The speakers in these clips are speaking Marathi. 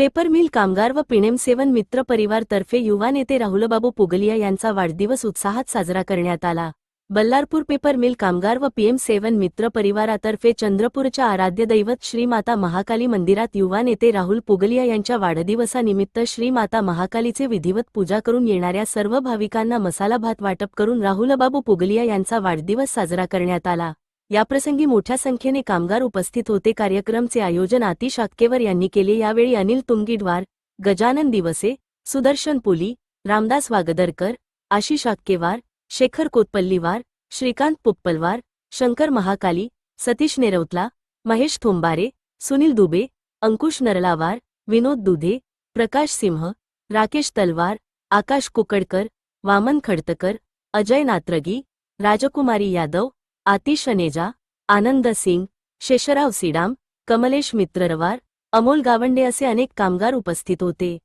पेपर मिल कामगार व पिणेमसेवन सेवन मित्र परिवारतर्फे युवा नेते राहुलबाबू पुगलिया यांचा वाढदिवस उत्साहात साजरा करण्यात आला. बल्लारपूर पेपर मिल कामगार व पीएम सेवन मित्र परिवारातर्फे चंद्रपूरच्या आराध्य दैवत श्री माता महाकाली मंदिरात युवा नेते राहुल पुगलिया यांच्या वाढदिवसानिमित्त श्री माता महाकालीचे विधिवत पूजा करून येणाऱ्या सर्व भाविकांना मसाला भात वाटप करून राहुलबाबू पुगलिया यांचा वाढदिवस साजरा करण्यात आला. याप्रसंगी मोठ्या संख्येने कामगार उपस्थित होते. कार्यक्रमचे आयोजन आतिश यांनी केले. यावेळी अनिल तुंगीडवार गजानन दिवसे सुदर्शन पुली रामदास वागदरकर आशिष आक्केवार शेखर कोतपल्लीवार श्रीकांत पुप्पलवार शंकर महाकाली सतीश नेरवतला महेश थोंबारे सुनील दुबे अंकुश नरलावार विनोद दुधे प्रकाश सिंह राकेश तलवार आकाश कुकडकर वामन खडतकर अजय नात्रगी राजकुमारी यादव आतिश अनेजा आनंद सिंग शेषराव सिडाम कमलेश मित्ररवार अमोल गावंडे असे अनेक कामगार उपस्थित होते.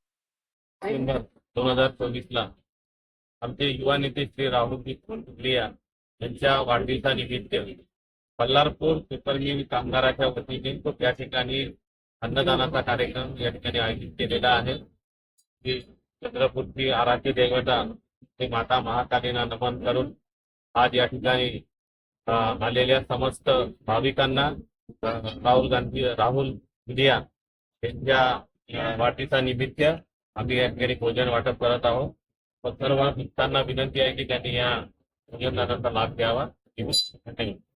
दोन हजार चोवीस ला आमचे युवा नेते श्री राहुलजी कुंटलिया यांच्या वाढदिवसानिमित्त बल्लारपूर पेपर मिल कामगाराच्या वतीने या ठिकाणी अन्नदानाचा कार्यक्रम या ठिकाणी आयोजित केलेला आहे. की चंद्रपूरची आराध्य देवता ते माता महाकालीना नमन करून आज या ठिकाणी आलेल्या समस्त भाविकांना राहुल गांधी राहुल विद्या यांच्या वाटीचा निमित्त आम्ही या ठिकाणी भोजन वाटप करत आहोत. पण सर्व भक्तांना विनंती आहे की त्यांनी या भोजनाचा लाभ घ्यावा. धन्यवाद